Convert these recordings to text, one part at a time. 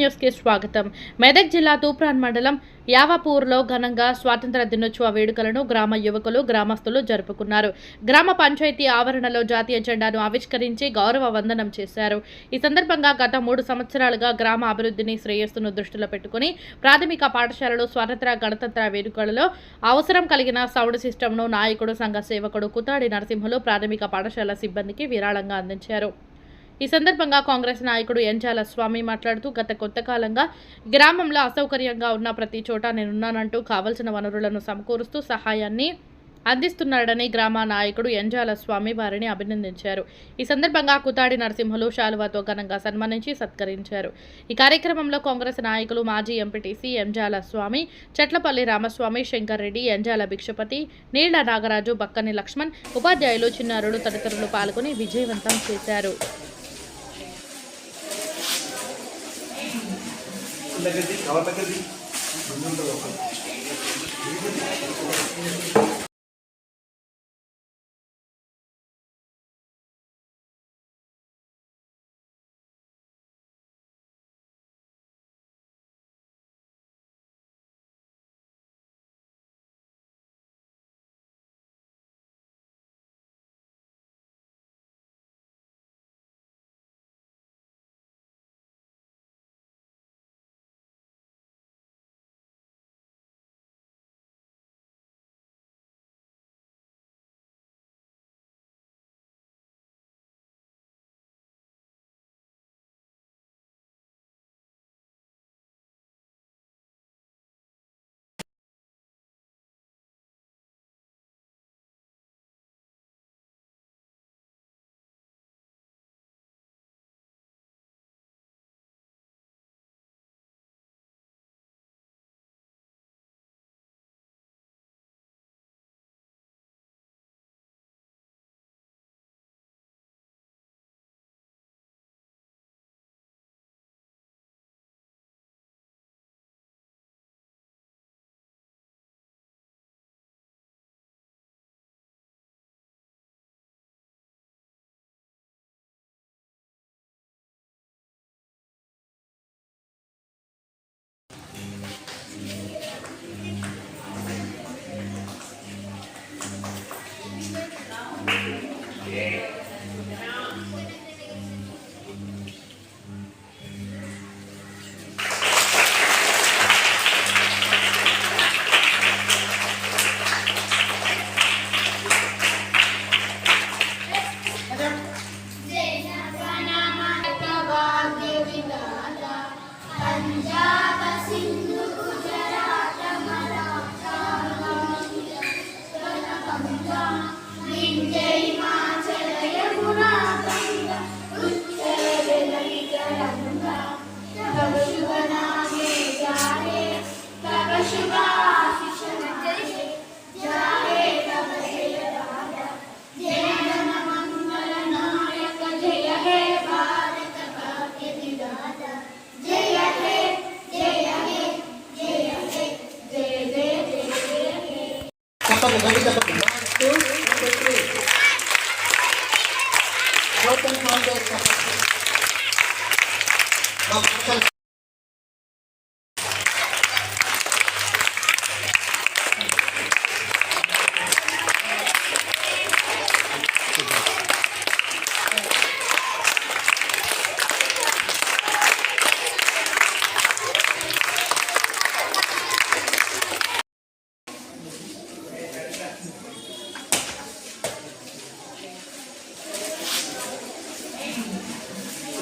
న్యూస్కి స్వాగతం. మెదక్ జిల్లా తూప్రాన్ మండలం యావపూర్లో ఘనంగా స్వాతంత్ర దినోత్సవ వేడుకలను గ్రామ యువకులు గ్రామస్తులు జరుపుకున్నారు. గ్రామ పంచాయతీ ఆవరణలో జాతీయ జెండాను ఆవిష్కరించి గౌరవ వందనం చేశారు. ఈ సందర్భంగా గత మూడు సంవత్సరాలుగా గ్రామ అభివృద్ధిని శ్రేయస్సును దృష్టిలో పెట్టుకుని ప్రాథమిక పాఠశాలలో స్వాతంత్ర గణతంత్ర వేడుకలలో అవసరం కలిగిన సౌండ్ సిస్టమ్ను నాయకుడు సంఘ సేవకుడు కుతాడి నరసింహులు ప్రాథమిక పాఠశాల సిబ్బందికి విరాళంగా అందించారు. ఈ సందర్భంగా కాంగ్రెస్ నాయకుడు ఎంజాల స్వామి మాట్లాడుతూ గత కొంతకాలంగా గ్రామంలో అసౌకర్యంగా ఉన్న ప్రతి చోట నేనున్నానంటూ కావలసిన వనరులను సమకూరుస్తూ సహాయాన్ని అందిస్తున్నాడని గ్రామ నాయకుడు ఎంజాల స్వామి వారిని అభినందించారు. ఈ సందర్భంగా కుతాడి నరసింహులు శాలువాతో ఘనంగా సన్మానించి సత్కరించారు. ఈ కార్యక్రమంలో కాంగ్రెస్ నాయకులు మాజీ ఎంపీటీసీ ఎంజాల స్వామి చెట్లపల్లి రామస్వామి శంకర్ రెడ్డి ఎంజాల భిక్షపతి నీళ్ళ నాగరాజు బక్కని లక్ష్మణ్ ఉపాధ్యాయులు చిన్నారులు తదితరులు పాల్గొని విజయవంతం చేశారు. প্যাকেট দিই খাবার প্যাকেট দিই அவங்க கவிதப்பட்டு Broken foundation. Now,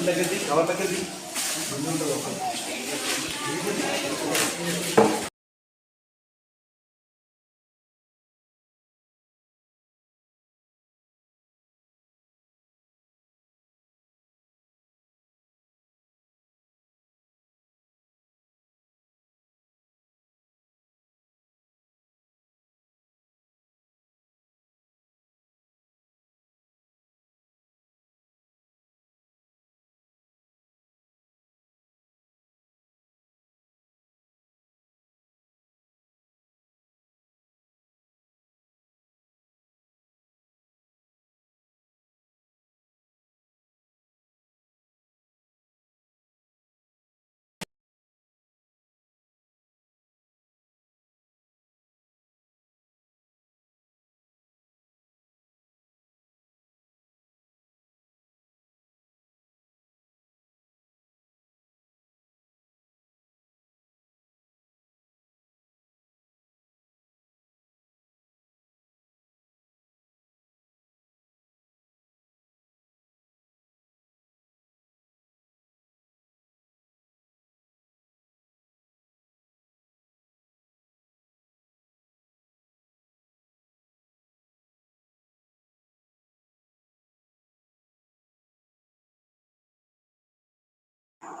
প্যাকেট দিই খাবার প্যাকেট দিই।